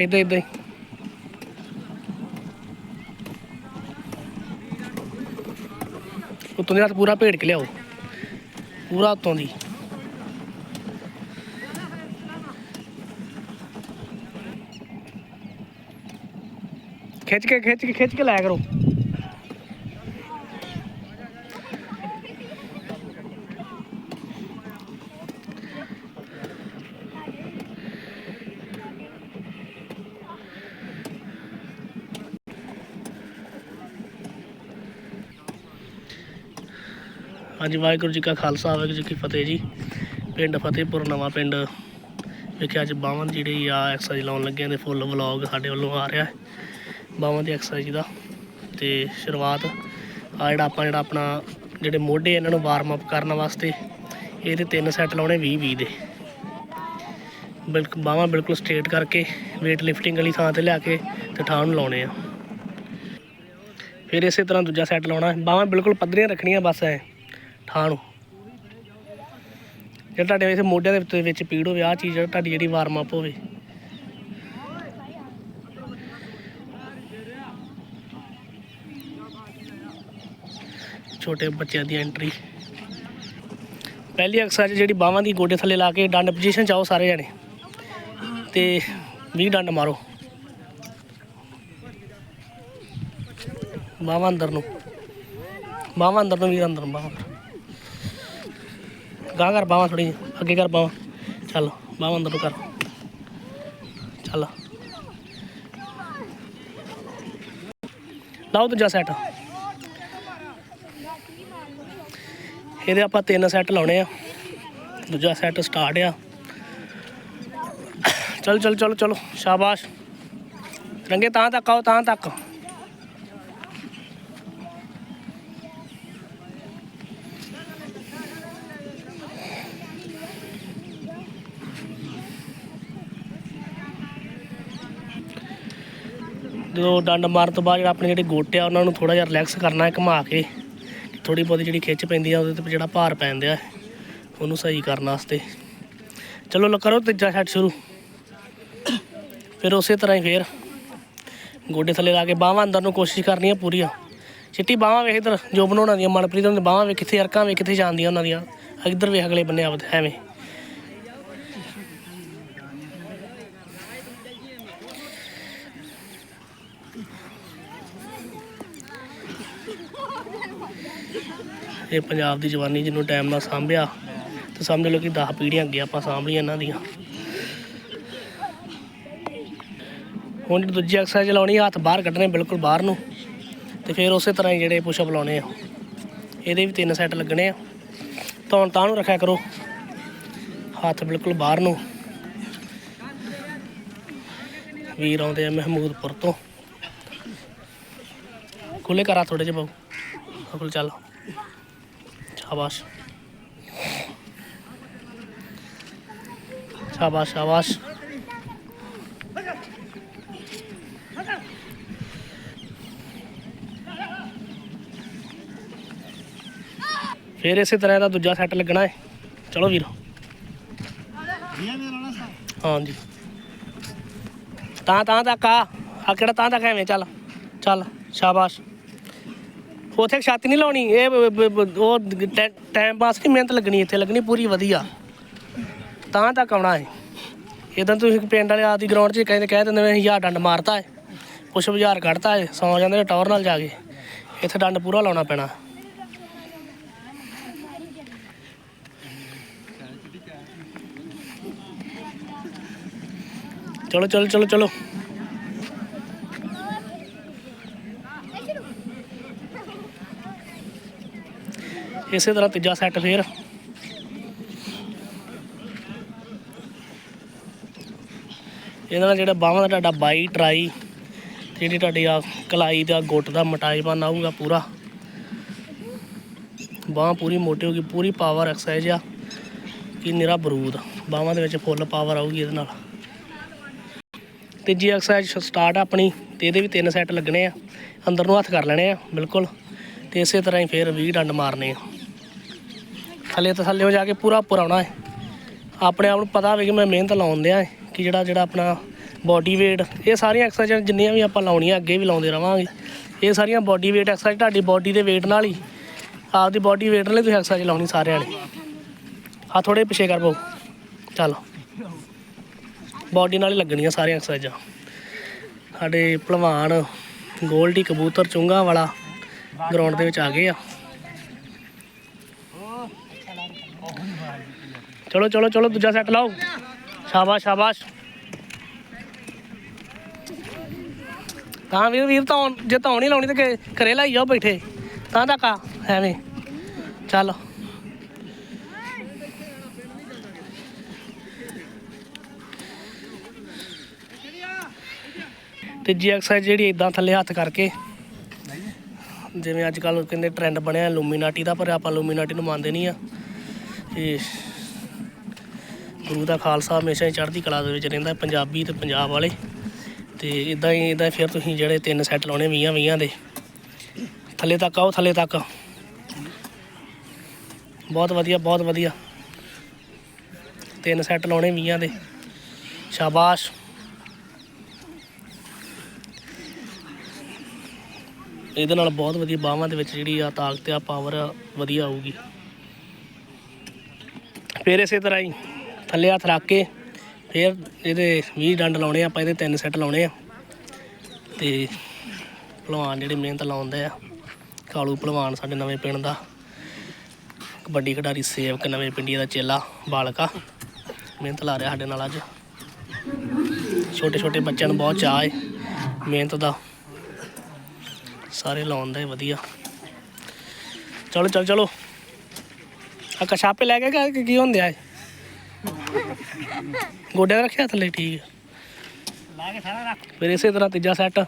ਇਦਾਂ ਇਦਾਂ ਹੀ। ਉੱਤੋਂ ਦੀ ਹੱਥ ਪੂਰਾ ਭੇੜ ਕੇ ਲਿਆਓ। ਪੂਰਾ ਉੱਤੋਂ ਦੀ। ਖਿੱਚ ਕੇ ਖਿੱਚ ਕੇ ਖਿੱਚ ਕੇ ਲਾਇਆ ਕਰੋ। ਹਾਂਜੀ ਵਾਹਿਗੁਰੂ ਜੀ ਕਾ ਖਾਲਸਾ, ਵਾਹਿਗੁਰੂ ਜੀ ਕੀ ਫਤਿਹ ਜੀ। ਪਿੰਡ ਫਤਿਹਪੁਰ, ਨਵਾਂ ਪਿੰਡ। ਵਿਖੇ ਅੱਜ ਬਾਵਨ ਜਿਹੜੀ ਆ ਐਕਸਰਸਾਈਜ਼ ਲਾਉਣ ਲੱਗੇ ਆ ਫੁੱਲ ਵਲੌਗ ਸਾਡੇ ਵੱਲੋਂ ਆ ਰਿਹਾ। ਹੈ ਬਾਵਨ ਦੀ ਐਕਸਰਸਾਈਜ਼ ਦਾ। ਤੇ ਸ਼ੁਰੂਆਤ ਆ ਜਿਹੜਾ ਆਪਾਂ, ਜਿਹੜਾ ਆਪਣਾ ਜਿਹੜੇ ਮੋਢੇ ਇਹਨਾਂ ਨੂੰ ਵਾਰਮ ਅਪ ਕਰਨ ਵਾਸਤੇ, ਇਹਦੇ ਤਿੰਨ ਸੈੱਟ ਲਾਉਣੇ 20 20 ਦੇ। ਬਿਲਕੁਲ ਬਾਹਾਂ ਬਿਲਕੁਲ ਸਟ੍ਰੇਟ ਕਰਕੇ weight lifting ਵਾਲੀ ਥਾਂ ਤੇ ਲਿਆ ਕੇ ਤੇ ਠਾਣ ਨੂੰ ਲਾਉਣੇ ਆ। ਫਿਰ ਇਸੇ ਤਰ੍ਹਾਂ ਦੂਜਾ ਸੈੱਟ ਲਾਉਣਾ। ਬਾਹਾਂ ਬਿਲਕੁਲ ਪੱਧਰੀਆਂ ਰੱਖਣੀਆਂ ਬਸ ਐ। ਠਾਹ ਨੂੰ। ਜੇ ਤੁਹਾਡੇ ਵੈਸੇ ਮੋਢਿਆਂ ਦੇ ਵਿੱਚ- ਪੀੜ ਹੋਵੇ ਆ ਚੀਜ਼ ਤੁਹਾਡੀ ਜਿਹੜੀ ਵਾਰਮ ਅਪ ਹੋਵੇ। ਛੋਟੇ ਬੱਚਿਆਂ ਦੀ ਐਂਟਰੀ ਪਹਿਲੀ ਐਕਸਰਸਾਈਜ਼ ਜਿਹੜੀ ਬਾਹਾਂ ਦੀ ਗੋਡੇ ਥੱਲੇ ਲਾ ਕੇ ਡੰਡ ਪੋਜੀਸ਼ਨ ਚ ਆਓ ਸਾਰੇ ਜਣੇ। ਤੇ 20 ਡੰਡ ਮਾਰੋ। ਬਾਹਾਂ ਅੰਦਰ ਨੂੰ। ਬਾਹਾਂ ਅੰਦਰ ਨੂੰ ਵੀਰ ਅੰਦਰ ਨੂੰ, ਬਾਹਾਂ। ਗਾਂ ਕਰ ਬਾਹਾਂ ਥੋੜੀ ਅੱਗੇ ਕਰ ਬਾਹਾਂ। ਚੱਲ, ਬਾਹਾਂ ਅੰਦਰ ਨੂੰ ਕਰ। ਚੱਲ। ਲਾਓ ਦੂਜਾ ਸੈੱਟ ਇਹਦੇ ਆਪਾਂ ਤਿੰਨ ਸੈੱਟ ਲਾਉਣੇ ਆ। ਦੂਜਾ ਸੈੱਟ ਸਟਾਰਟ ਆ। ਚਲ ਚਲ, ਚਲੋ ਚਲੋ। ਸ਼ਾਬਾਸ਼। ਰੰਗੇ, ਤਾਂ ਤੱਕ ਆਓ, ਤਾਂ ਤੱਕ। ਜਦੋਂ ਡੰਡ ਮਾਰਨ ਤੋਂ ਬਾਅਦ ਜਿਹੜਾ ਆਪਣੇ ਜਿਹੜੇ ਗੋਟੇ ਆ, ਉਹਨਾਂ ਨੂੰ ਥੋੜਾ ਜਿਹਾ ਰਿਲੈਕਸ ਕਰਨਾ ਹੈ ਘੁਮਾ ਕੇ ਥੋੜੀ ਬਹੁਤੀ ਜਿਹੜੀ ਖਿੱਚ ਪੈਂਦੀ ਆ, ਉਹਦੇ ਤੇ ਜਿਹੜਾ ਭਾਰ ਪੈਂਦਾ ਹੈ ਉਹਨੂੰ ਸਹੀ ਕਰਨ ਵਾਸਤੇ। ਚਲੋ ਲੋ ਕਰੋ ਤੀਜਾ ਸੈੱਟ ਸ਼ੁਰੂ। ਫਿਰ ਉਸੇ ਤਰ੍ਹਾਂ ਹੀ ਫੇਰ ਗੋਡੇ ਥੱਲੇ ਲਾ ਕੇ ਬਾਹਾਂ ਅੰਦਰ ਨੂੰ ਕੋਸ਼ਿਸ਼ ਕਰਨੀ ਆ ਪੂਰੀਆਂ ਚਿੱਟੀ ਬਾਹਾਂ ਵੇਖ ਇਧਰ, ਜੋ ਬਣਾਉਣਾ ਦੀਆਂ ਮਨਪ੍ਰੀਤ ਉਹਨਾਂ ਦੀਆਂ ਬਾਹਾਂ ਵੇਖ, ਕਿੱਥੇ ਅਰਕਾਂ ਵੇਖ, ਕਿੱਥੇ ਜਾਂਦੀਆਂ ਉਹਨਾਂ ਦੀਆਂ। ਇਧਰ ਵੇਖ ਅਗਲੇ ਬੰਨੇ ਆਵਤ ਐਵੇਂ। ਇਹ ਪੰਜਾਬ ਦੀ ਜਵਾਨੀ ਜਿਹਨੂੰ ਟਾਈਮ ਨਾਲ ਸਾਂਭਿਆ ਤੇ ਸਮਝ ਲਓ ਕਿ 10 ਪੀੜ੍ਹੀਆਂ ਅੱਗੇ ਆਪਾਂ ਸਾਂਭ ਲਈਆਂ ਇਹਨਾਂ ਦੀਆਂ। ਹੁਣ ਦੂਜੀ ਐਕਸਰਸਾਈਜ਼ ਲਾਉਣੀ ਆ, ਹੱਥ ਬਾਹਰ ਕੱਢਣੇ ਬਿਲਕੁਲ ਬਾਹਰ ਨੂੰ ਤੇ ਫਿਰ ਉਸੇ ਤਰ੍ਹਾਂ ਹੀ ਜਿਹੜੇ ਪੁਸ਼ਅਪ ਲਾਉਣੇ ਆ। ਇਹਦੇ ਵੀ ਤਿੰਨ ਸੈੱਟ ਲੱਗਣੇ ਆ। ਧੌਣ ਤਾਂ ਨੂੰ ਰੱਖਿਆ ਕਰੋ। ਹੱਥ ਬਿਲਕੁਲ ਬਾਹਰ ਨੂੰ। ਵੀਰ ਆਉਂਦੇ ਆ ਮਹਿਮੂਦਪੁਰ ਤੋਂ। ਖੁੱਲੇ ਕਰਾ ਥੋੜੇ ਜਿਹਾ ਬਾਬੂ ਖੁੱਲ ਚੱਲ। ਸ਼ਾਬਾਸ਼ ਸ਼ਾਬਾਸ਼ ਸ਼ਾਬਾਸ਼ ਫਿਰ ਇਸੇ ਤਰ੍ਹਾਂ ਦਾ ਦੂਜਾ ਸੈੱਟ ਲੱਗਣਾ ਹੈ। ਚਲੋ ਵੀਰ। ਹਾਂਜੀ। ਤਾਂ ਤਾਂ ਤੱਕ ਆ। ਆ ਕਿਹੜਾ ਤਾਂ ਤੱਕ ਐਵੇਂ? ਚੱਲ ਚੱਲ, ਸ਼ਾਬਾਸ਼। ਉੱਥੇ ਛਾਤੀ ਨਹੀਂ ਲਾਉਣੀ। ਇਹ ਬ- ਬ- ਬ- ਉਹ ਟਾਈਮ ਪਾਸ ਨਹੀਂ ਮਿਹਨਤ ਲੱਗਣੀ ਇੱਥੇ, ਲੱਗਣੀ ਪੂਰੀ ਵਧੀਆ। ਤਾਂ ਤੱਕ ਆਉਣਾ ਹੈ ਇਦਾਂ ਤੁਸੀਂ ਪਿੰਡ ਵਾਲੇ ਆਦੀ ਗਰਾਊਂਡ 'ਚ ਕਹਿੰਦੇ ਕਹਿ ਦਿੰਦੇ ਨੇ ਹਜ਼ਾਰ ਡੰਡ ਮਾਰਤਾ ਹੈ ਕੁਛ ਹਜ਼ਾਰ ਕੱਢਤਾ ਹੈ ਸੌ ਜਾਂਦੇ ਨੇ ਟਾਵਰ ਨਾਲ ਜਾ ਕੇ। ਇੱਥੇ ਡੰਡ ਪੂਰਾ ਲਾਉਣਾ ਪੈਣਾ। ਚਲੋ ਚਲੋ ਚਲੋ ਚਲੋ। ਇਸੇ ਤਰ੍ਹਾਂ ਤੀਜਾ ਸੈੱਟ ਫੇਰ। ਇਹਦੇ ਨਾਲ ਜਿਹੜਾ ਬਾਹਾਂ ਦਾ ਤੁਹਾਡਾ ਬਾਈ ਟਰਾਈ, ਜਿਹੜੀ ਤੁਹਾਡੀ ਆ ਕਲਾਈ ਦਾ ਗੁੱਟ ਦਾ ਮਟਾਈਪਨ ਆਊਗਾ ਪੂਰਾ। ਬਾਹਾਂ ਪੂਰੀ ਮੋਟੀ ਹੋਗੀ ਪੂਰੀ ਪਾਵਰ ਐਕਸਰਸਾਈਜ਼ ਆ। ਕਿ ਨਿਰਾ ਬਰੂਦ ਬਾਹਾਂ ਦੇ ਵਿੱਚ ਫੁੱਲ ਪਾਵਰ ਆਊਗੀ ਇਹਦੇ ਨਾਲ। ਤੀਜੀ ਐਕਸਰਸਾਈਜ਼ ਸਟਾਰਟ ਆਪਣੀ, ਤੇ ਇਹਦੇ ਵੀ ਤਿੰਨ ਸੈੱਟ ਲੱਗਣੇ ਆ। ਅੰਦਰ ਨੂੰ ਹੱਥ ਕਰ ਲੈਣੇ ਆ, ਬਿਲਕੁਲ। ਤੇ ਇਸੇ ਤਰ੍ਹਾਂ ਹੀ ਫੇਰ 20 ਡੰਡ ਮਾਰਨੇ ਆ। ਥੱਲੇ ਤੋਂ ਥੱਲੇ ਹੋ ਜਾ ਕੇ ਪੂਰਾ ਪੁਰਾਉਣਾ ਹੈ। ਆਪਣੇ ਆਪ ਨੂੰ ਪਤਾ ਹੋਵੇ ਕਿ ਮੈਂ ਮਿਹਨਤ ਲਾਉਣ ਦਿਆਂ ਹੈ ਕਿ ਜਿਹੜਾ ਜਿਹੜਾ ਆਪਣਾ ਬਾਡੀ weight, ਇਹ ਸਾਰੀਆਂ ਐਕਸਰਸਾਈਜ਼ਾਂ ਜਿੰਨੀਆਂ ਵੀ ਆਪਾਂ ਲਾਉਣੀਆਂ, ਅੱਗੇ ਵੀ ਲਾਉਂਦੇ ਰਵਾਂਗੇ। ਇਹ ਸਾਰੀਆਂ ਬਾਡੀ weight ਐਕਸਰਸਾਈਜ਼ ਤੁਹਾਡੀ ਬਾਡੀ ਦੇ weight ਨਾਲ ਹੀ, ਆਪਦੀ ਬਾਡੀ weight ਨਾਲ ਹੀ ਤੁਸੀਂ ਐਕਸਰਸਾਈਜ਼ ਲਾਉਣੀ ਸਾਰਿਆਂ ਨੇ। ਆ ਥੋੜੇ ਪਿੱਛੇ ਕਰ ਪਾਓ ਚੱਲ। ਬਾਡੀ ਨਾਲ ਹੀ ਲੱਗਣੀਆਂ ਸਾਰੀਆਂ ਐਕਸਰਸਾਈਜ਼ਾਂ ਸਾਡੇ ਭਲਵਾਨ ਗੋਲਡੀ ਕਬੂਤਰ ਚੁੰਗਾ ਵਾਲਾ ਗਰਾਊਂਡ ਦੇ ਵਿੱਚ ਆ ਗਏ ਆ। ਚਲੋ ਚਲੋ ਚਲੋ, ਦੂਜਾ ਸੈੱਟ ਲਾਓ। ਸ਼ਾਬਾਸ਼ ਸ਼ਾਬਾਸ਼। ਤਾਂ ਵੀਰ ਵੀਰ ਤਾਂ ਜੇ ਤਾਂ ਨਹੀਂ ਲਾਉਣੀ ਤੇ ਘਰੇ ਲਾਈ ਜਾਓ ਬੈਠੇ। ਤਾਂ ਤੱਕ ਆ ਐਵੇਂ। ਚੱਲ। ਤੀਜੀ ਐਕਸਰਸਾਈਜ਼ ਜਿਹੜੀ ਇਦਾਂ ਥੱਲੇ ਹੱਥ ਕਰਕੇ। ਜਿਵੇਂ ਅੱਜ ਕੱਲ ਕਹਿੰਦੇ ਟ੍ਰੈਂਡ ਬਣਿਆ ਲੂਮੀਨਾਟੀ ਦਾ, ਪਰ ਆਪਾਂ ਲੂਮੀਨਾਟੀ ਨੂੰ ਮੰਨਦੇ ਨਹੀਂ ਆ। ਤੇ ਗੁਰੂ ਦਾ ਖਾਲਸਾ ਹਮੇਸ਼ਾ ਹੀ ਚੜ੍ਹਦੀ ਕਲਾ ਦੇ ਵਿੱਚ ਰਹਿੰਦਾ, ਪੰਜਾਬੀ ਤੇ ਪੰਜਾਬ ਵਾਲੇ। ਤੇ ਇਦਾਂ ਹੀ ਇਦਾਂ ਫਿਰ ਤੁਸੀਂ ਜਿਹੜੇ ਤਿੰਨ ਸੈੱਟ ਲਾਉਣੇ 20 20 ਦੇ। ਥੱਲੇ ਤੱਕ ਆਓ, ਥੱਲੇ ਤੱਕ। ਬਹੁਤ ਵਧੀਆ ਬਹੁਤ ਵਧੀਆ। ਤਿੰਨ ਸੈੱਟ ਲਾਉਣੇ 20 ਦੇ। ਸ਼ਾਬਾਸ਼। ਇਹਦੇ ਨਾਲ ਬਹੁਤ ਵਧੀਆ ਬਾਹਾਂ ਦੇ ਵਿੱਚ ਜਿਹੜੀ ਆ ਤਾਕਤ ਆ ਪਾਵਰ ਵਧੀਆ ਆਊਗੀ। ਫਿਰ ਇਸੇ ਤਰ੍ਹਾਂ ਹੀ ਥੱਲੇ ਹੱਥ ਰੱਖ ਕੇ ਫਿਰ ਇਹਦੇ 20 ਡੰਡ ਲਾਉਣੇ ਆ ਆਪਾਂ, ਇਹਦੇ ਤਿੰਨ ਸੈੱਟ ਲਾਉਣੇ ਆ। ਤੇ ਭਲਵਾਨ ਜਿਹੜੇ ਮਿਹਨਤ ਲਾਉਂਦੇ ਆ, ਕਾਲੂ ਭਲਵਾਨ ਸਾਡੇ ਨਵੇਂ ਪਿੰਡ ਦਾ। ਕਬੱਡੀ ਖਿਡਾਰੀ ਸੇਵਕ, ਨਵੇਂ ਪਿੰਡੀ ਦਾ ਚੇਲਾ, ਬਾਲਕਾ। ਮਿਹਨਤ ਲਾ ਰਿਹਾ ਸਾਡੇ ਨਾਲ ਅੱਜ। ਛੋਟੇ ਛੋਟੇ ਬੱਚਿਆਂ ਨੂੰ ਬਹੁਤ ਚਾਅ ਹੈ ਮਿਹਨਤ ਦਾ। ਸਾਰੇ ਲਾਉਂਦੇ ਵਧੀਆ। ਚਲੋ ਚਲੋ ਚਲੋ। ਆ ਕਸ਼ਾਪੇ ਲੈ ਕੇ ਕੀ ਹੁੰਦੇ ਆ ਗੋਡਿਆਂ ਤੇ ਰੱਖਿਆ ਥੱਲੇ ਠੀਕ। ਲਾ ਕੇ ਸਾਰਾ ਰੱਖ। ਫਿਰ ਇਸੇ ਤਰ੍ਹਾਂ ਤੀਜਾ ਸੈੱਟ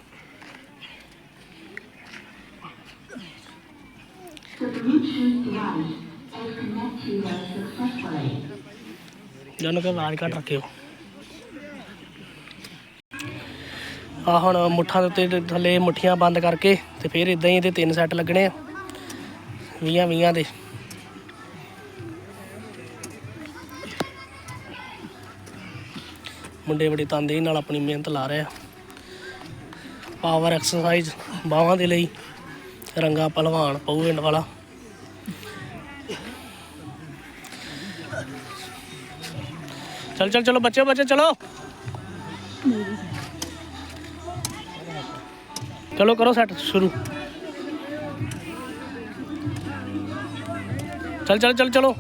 ਜਾਨੂੰ ਕਿ ਆਵਾਜ਼ ਘੱਟ ਰੱਖਿਓ। ਆ ਹੁਣ ਮੁੱਠਾਂ ਦੇ ਉੱਤੇ ਥੱਲੇ ਮੁੱਠੀਆਂ ਬੰਦ ਕਰਕੇ ਤੇ ਫਿਰ ਇਦਾਂ ਹੀ ਇਹਦੇ ਤਿੰਨ ਸੈੱਟ ਲੱਗਣੇ ਆ। 20 20 ਦੇ। ਮੁੰਡੇ ਬੜੀ ਤਨਦੇਹੀ ਨਾਲ ਆਪਣੀ ਮਿਹਨਤ ਲਾ ਰਹੇ ਆ। ਪਾਵਰ ਐਕਸਰਸਾਈਜ਼ ਬਾਹਾਂ ਦੇ ਲਈ, ਰੰਗਾ ਪਹਿਲਵਾਨ ਪਊ ਪਿੰਡ ਵਾਲਾ। ਚਲ ਚਲ, ਚਲੋ ਬੱਚੇ ਬੱਚੇ ਚਲੋ। ਚਲੋ ਕਰੋ ਸੈੱਟ ਸ਼ੁਰੂ। ਚਲ ਚਲ ਚਲ, ਚਲੋ।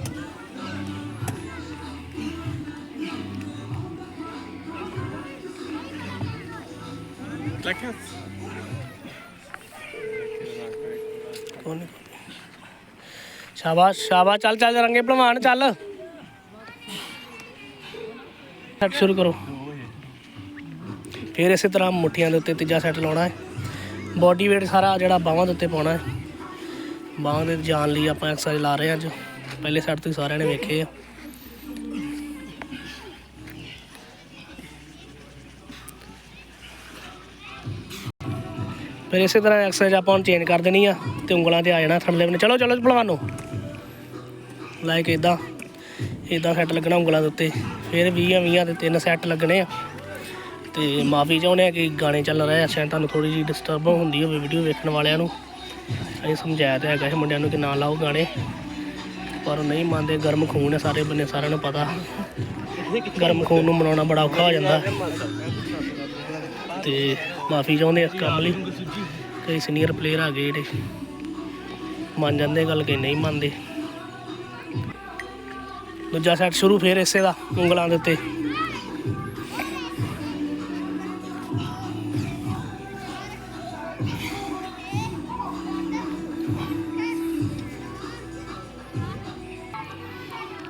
ਸ਼ਾਬਾਸ਼ ਸ਼ਾਬਾਸ਼। ਚੱਲ ਚੱਲ ਰੰਗੇ ਭਲਵਾਨ, ਚੱਲ। ਸੈੱਟ ਸ਼ੁਰੂ ਕਰੋ। ਫਿਰ ਇਸੇ ਤਰ੍ਹਾਂ ਮੁੱਠੀਆਂ ਦੇ ਉੱਤੇ ਤੀਜਾ ਸੈੱਟ ਲਾਉਣਾ ਹੈ। ਬਾਡੀ weight ਸਾਰਾ ਜਿਹੜਾ ਬਾਹਾਂ ਦੇ ਉੱਤੇ ਪਾਉਣਾ ਹੈ। ਬਾਹਾਂ ਦੇ ਜਾਣ ਲਈ ਆਪਾਂ ਐਕਸਰਸਾਈਜ਼ ਲਾ ਰਹੇ ਹਾਂ ਅੱਜ। ਪਹਿਲੇ ਸੈੱਟ ਤੁਸੀਂ ਸਾਰਿਆਂ ਨੇ ਵੇਖੇ ਆ। ਫਿਰ ਇਸੇ ਤਰ੍ਹਾਂ ਐਕਸਰਸਾਈਜ਼ ਆਪਾਂ ਹੁਣ ਚੇਂਜ ਕਰ ਦੇਣੀ ਆ ਤੇ ਉਂਗਲਾਂ ਤੇ ਆ ਜਾਣਾ ਥੱਲੇ ਬਨੇ ਚਲੋ ਚਲੋ ਭਲਵਾਨੋ। ਲਾਈਕ ਇਦਾਂ ਇਦਾਂ ਸੈੱਟ ਲੱਗਣਾ ਉਂਗਲਾਂ ਦੇ ਉੱਤੇ। ਫਿਰ 20 20 ਦੇ ਤਿੰਨ ਸੈੱਟ ਲੱਗਣੇ ਆ। ਤੇ ਮਾਫੀ ਚਾਹੁੰਦੇ ਆ ਕਿ ਗਾਣੇ ਚੱਲ ਰਹੇ ਆ ਸ਼ਾਇਦ ਤੁਹਾਨੂੰ ਥੋੜੀ ਜਿਹੀ ਡਿਸਟਰਬ ਹੁੰਦੀ ਹੋਵੇ ਵੀਡੀਓ ਵੇਖਣ ਵਾਲਿਆਂ ਨੂੰ। ਅਸੀਂ ਸਮਝਾਇਆ ਤਾਂ ਹੈਗਾ ਇਹ ਮੁੰਡਿਆਂ ਨੂੰ ਕਿ ਨਾ ਲਾਓ ਗਾਣੇ। ਪਰ ਨਹੀਂ ਮੰਨਦੇ, ਗਰਮ ਖੂਨ ਹੈ ਸਾਰੇ ਬੰਨੇ ਸਾਰਿਆਂ ਨੂੰ ਪਤਾ। ਗਰਮ ਖੂਨ ਨੂੰ ਮਨਾਉਣਾ ਬੜਾ ਔਖਾ ਹੋ ਜਾਂਦਾ। ਤੇ ਮਾਫੀ ਚਾਹੁੰਦੇ ਇਸ ਕੰਮ ਲਈ, ਕਈ ਸੀਨੀਅਰ ਪਲੇਅਰ ਆ ਗਏ ਜਿਹੜੇ। ਮੰਨ ਜਾਂਦੇ ਗੱਲ ਕਿ ਨਹੀਂ ਮੰਨਦੇ। ਦੂਜਾ ਸੈੱਟ ਸ਼ੁਰੂ ਫੇਰ ਇਸੇ ਦਾ ਉਂਗਲਾਂ ਦੇ ਉੱਤੇ।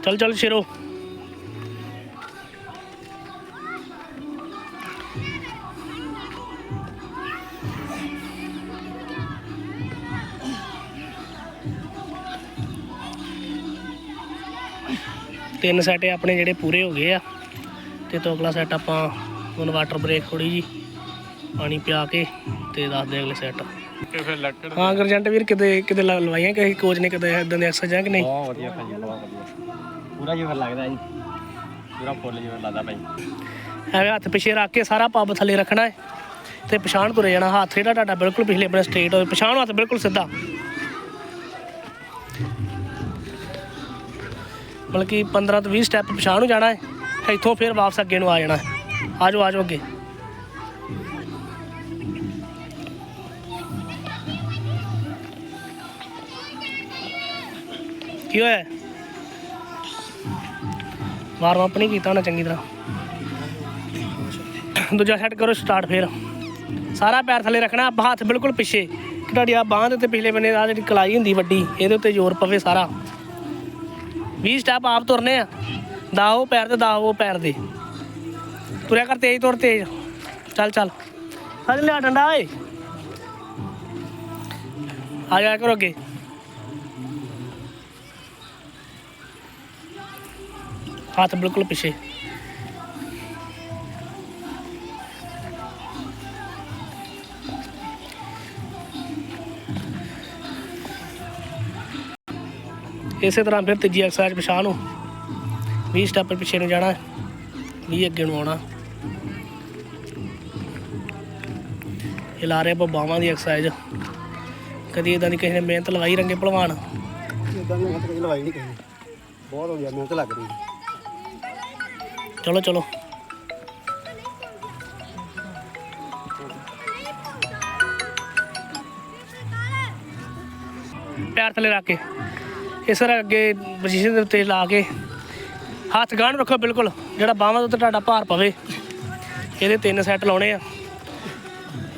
ਚੱਲ ਚੱਲ ਸ਼ੇਰੋ। ਤਿੰਨ ਸੈਟ ਆਪਣੇ ਜਿਹੜੇ ਪੂਰੇ ਹੋ ਗਏ ਆ। ਤੇ ਤੋਂ ਅਗਲਾ ਸੈੱਟ ਆਪਾਂ ਹੁਣ ਵਾਟਰ ਬ੍ਰੇਕ ਥੋੜੀ ਜੀ ਪਾਣੀ ਪਿਆ ਕੇ ਤੇ ਦੱਸਦੇ ਅਗਲੇ ਸੈੱਟ ਤੇ ਫਿਰ ਲੱਕੜ ਹਾਂ ਗਰਜੰਟ ਵੀਰ ਕਿਤੇ ਕਿਤੇ ਲਵਾਈਆਂ ਕਿਸੇ ਕੋਚ ਨੇ ਕਿਤੇ ਇਦਾਂ ਦੇ ਐਕਸਰਸਾਈਜ਼ਾਂ ਕਿ ਨਹੀਂ? ਬਹੁਤ ਵਧੀਆ ਭਾਈ ਬਹੁਤ ਵਧੀਆ। ਪੂਰਾ ਜਿਵੇਂ ਲੱਗਦਾ ਜੀ। ਪੂਰਾ ਫੁੱਲ ਜਿਵੇਂ ਲੱਗਦਾ ਭਾਈ ਐਵੇਂ ਹੱਥ ਪਿੱਛੇ ਰੱਖ ਕੇ ਸਾਰਾ ਪੱਬ ਥੱਲੇ ਰੱਖਣਾ ਹੈ ਤੇ ਪਛਾਣ ਤੁਰੇ ਜਾਣਾ। ਹੱਥ ਜਿਹੜਾ ਤੁਹਾਡਾ ਬਿਲਕੁਲ ਪਿਛਲੇ ਆਪਣੇ ਸਟ੍ਰੇਟ ਹੋਵੇ ਪਛਾਣ ਹੱਥ ਬਿਲਕੁਲ ਸਿੱਧਾ। ਮਤਲਬ ਕਿ 15 ਤੋਂ 20 ਸਟੈਪ ਪਛਾਣ ਨੂੰ ਜਾਣਾ ਹੈ, ਇੱਥੋਂ ਫਿਰ ਵਾਪਸ ਅੱਗੇ ਨੂੰ ਆ ਜਾਣਾ ਹੈ। ਆਜੋ ਆਜੋ ਅੱਗੇ। ਕੀ ਹੋਇਆ? ਵਾਰਮ ਅਪ ਨਹੀਂ ਕੀਤਾ ਨਾ ਚੰਗੀ ਤਰ੍ਹਾਂ। ਦੂਜਾ ਸੈੱਟ ਕਰੋ ਸਟਾਰਟ ਫਿਰ। ਸਾਰਾ ਪੈਰ ਥੱਲੇ ਰੱਖਣਾ, ਆਪ ਹੱਥ ਬਿਲਕੁਲ ਪਿੱਛੇ। ਤੁਹਾਡੀ ਆ ਬਾਂਹ ਦੇ ਉੱਤੇ ਪਿਛਲੇ ਬੰਨੇ ਆ ਜਿਹੜੀ ਕਲਾਈ ਹੁੰਦੀ ਵੱਡੀ, ਇਹਦੇ ਉੱਤੇ ਜ਼ੋਰ ਪਵੇ ਸਾਰਾ। 20 ਸਟੈਪ ਆਪ ਤੁਰਨੇ ਆ। ਦਾ ਉਹ ਪੈਰ ਤੇ ਦਾ ਉਹ ਪੈਰ ਦੇ ਤੁਰਿਆ ਕਰ ਤੇਜ਼ ਤੁਰ, ਤੇਜ਼। ਚੱਲ ਚੱਲ। ਹਜ ਲਿਆ ਡੰਡਾ, ਓਏ। ਆ ਜਾ ਕਰੋ ਅੱਗੇ। ਹੱਥ ਬਿਲਕੁਲ ਪਿੱਛੇ। ਇਸੇ ਤਰ੍ਹਾਂ ਫਿਰ ਤੀਜੀ ਐਕਸਰਸਾਈਜ਼ ਪਛਾਣ ਨੂੰ 20 ਸਟੈਪ ਪਿੱਛੇ ਨੂੰ ਜਾਣਾ 20 ਅੱਗੇ ਨੂੰ ਆਉਣਾ। ਇਹ ਲਾ ਰਹੇ ਆਪਾਂ ਬਾਹਾਂ ਦੀ ਐਕਸਰਸਾਈਜ਼ ਕਦੀ ਇਦਾਂ ਦੀ ਕਿਸੇ ਨੇ ਮਿਹਨਤ ਲਵਾਈ ਰੰਗੇ ਭਲਵਾਨ। ਇਦਾਂ ਦੀ ਮਿਹਨਤ ਕਦੀ ਲਵਾਈ ਨਹੀਂ ਕਹੀ ਬਹੁਤ ਹੋ ਗਿਆ ਮਿਹਨਤ ਲੱਗ ਰਹੀ ਚਲੋ ਚਲੋ। ਪੈਰ ਥੱਲੇ ਰੱਖ ਕੇ। ਇਸ ਤਰ੍ਹਾਂ ਅੱਗੇ ਪੋਜੀਸ਼ਨ ਦੇ ਉੱਤੇ ਲਾ ਕੇ ਹੱਥ ਗਾਂਢ ਰੱਖੋ ਬਿਲਕੁਲ, ਜਿਹੜਾ ਬਾਹਾਂ ਦੇ ਉੱਤੇ ਤੁਹਾਡਾ ਭਾਰ ਪਵੇ। ਇਹਦੇ ਤਿੰਨ ਸੈੱਟ ਲਾਉਣੇ ਆ।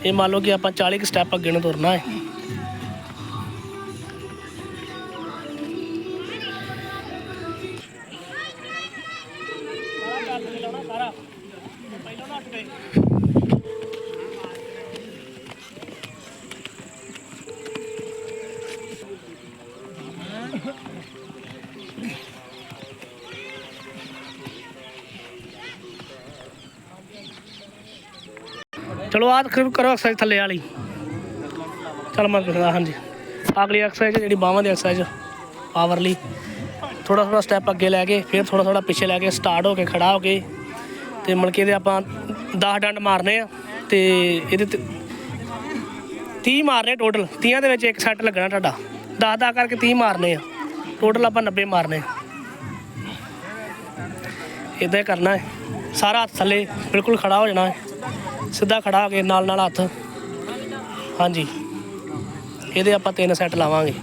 ਇਹ ਮੰਨ ਲਓ ਕਿ ਆਪਾਂ 40 ਕੁ ਸਟੈਪ ਅੱਗੇ ਨੂੰ ਤੁਰਨਾ ਹੈ। ਚਲੋ ਆਹ ਕਰੋ ਕਰੋ ਐਕਸਰਸਾਈਜ਼ ਥੱਲੇ ਵਾਲੀ। ਚਲ ਮੈਂ ਦੱਸਦਾ, ਹਾਂਜੀ। ਅਗਲੀ ਐਕਸਰਸਾਈਜ਼ ਜਿਹੜੀ ਬਾਹਾਂ ਦੀ ਐਕਸਰਸਾਈਜ਼ ਪਾਵਰਲੀ ਥੋੜਾ ਥੋੜਾ ਸਟੈਪ ਅੱਗੇ ਲੈ ਕੇ, ਫਿਰ ਥੋੜਾ ਥੋੜਾ ਪਿੱਛੇ ਲੈ ਕੇ ਸਟਾਰਟ ਹੋ ਕੇ, ਖੜਾ ਹੋ ਕੇ, ਤੇ ਮਲਕੇ ਦੇ ਆਪਾਂ 10 ਡੰਡ ਮਾਰਨੇ ਆ, ਤੇ ਇਹਦੇ ਤੇ 30 ਮਾਰਨੇ ਟੋਟਲ 30 ਦੇ ਵਿੱਚ ਇੱਕ ਸੈੱਟ ਲੱਗਣਾ ਤੁਹਾਡਾ। 10 10 ਕਰਕੇ 30 ਮਾਰਨੇ ਆ। ਟੋਟਲ ਆਪਾਂ 90 ਮਾਰਨੇ ਆ। ਇਦਾਂ ਕਰਨਾ ਹੈ। ਸਾਰਾ ਹੱਥ ਥੱਲੇ ਬਿਲਕੁਲ ਖੜਾ ਹੋ ਜਾਣਾ ਹੈ। ਸਿੱਧਾ ਖੜਾ ਹੋ ਕੇ ਨਾਲ ਨਾਲ ਹੱਥ। ਹਾਂਜੀ। ਇਹਦੇ ਆਪਾਂ ਤਿੰਨ ਸੈੱਟ ਲਾਵਾਂਗੇ।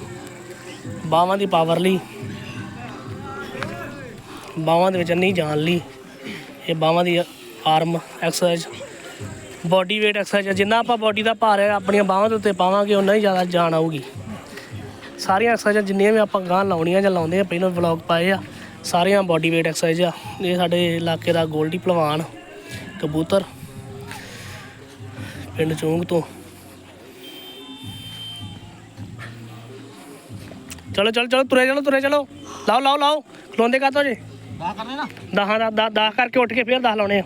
ਬਾਹਾਂ ਦੀ ਪਾਵਰ ਲਈ। ਬਾਹਾਂ ਦੇ ਵਿੱਚ ਨਹੀਂ ਜਾਣ ਲਈ। ਇਹ ਬਾਹਾਂ ਦੀ arm exercise body weight exercise ਜਿੰਨਾ ਆਪਾਂ ਬਾਡੀ ਦਾ ਭਾਰ ਹੈ, ਆਪਣੀਆਂ ਬਾਹਾਂ ਦੇ ਉੱਤੇ ਪਾਵਾਂਗੇ ਉਨਾ ਹੀ ਜ਼ਿਆਦਾ ਜਾਨ ਆਊਗੀ। ਸਾਰੀਆਂ ਐਕਸਰਸਾਈਜ਼ਾਂ ਜਿੰਨੀਆਂ ਵੀ ਆਪਾਂ ਗਾਂ ਲਾਉਣੀਆਂ ਜਾਂ ਲਾਉਂਦੇ ਆ, ਪਹਿਲਾਂ ਵਲੌਗ ਪਾਏ ਆ, ਸਾਰੀਆਂ ਬਾਡੀ weight ਐਕਸਰਸਾਈਜ਼ ਆ। ਇਹ ਸਾਡੇ ਇਲਾਕੇ ਦਾ ਗੋਲਡੀ ਭਲਵਾਨ ਕਬੂਤਰ। ਪਿੰਡ ਚੋਂਗ ਤੋਂ। ਚਲੋ ਚਲੋ ਚਲੋ ਤੁਰੇ ਚਲੋ ਤੁਰੇ ਚਲੋ ਲਾਓ ਲਾਓ ਲਾਓ। ਖਲੋਂਦੇ ਕਾਤੋਂ ਜੇ? ਨਾ ਕਰਨੇ ਨਾ। ਦਹਾਂ ਦਾ ਦਸ ਦਸ ਕਰਕੇ ਉੱਠ ਕੇ ਫੇਰ ਦਸ ਲਾਉਣੇ ਆ।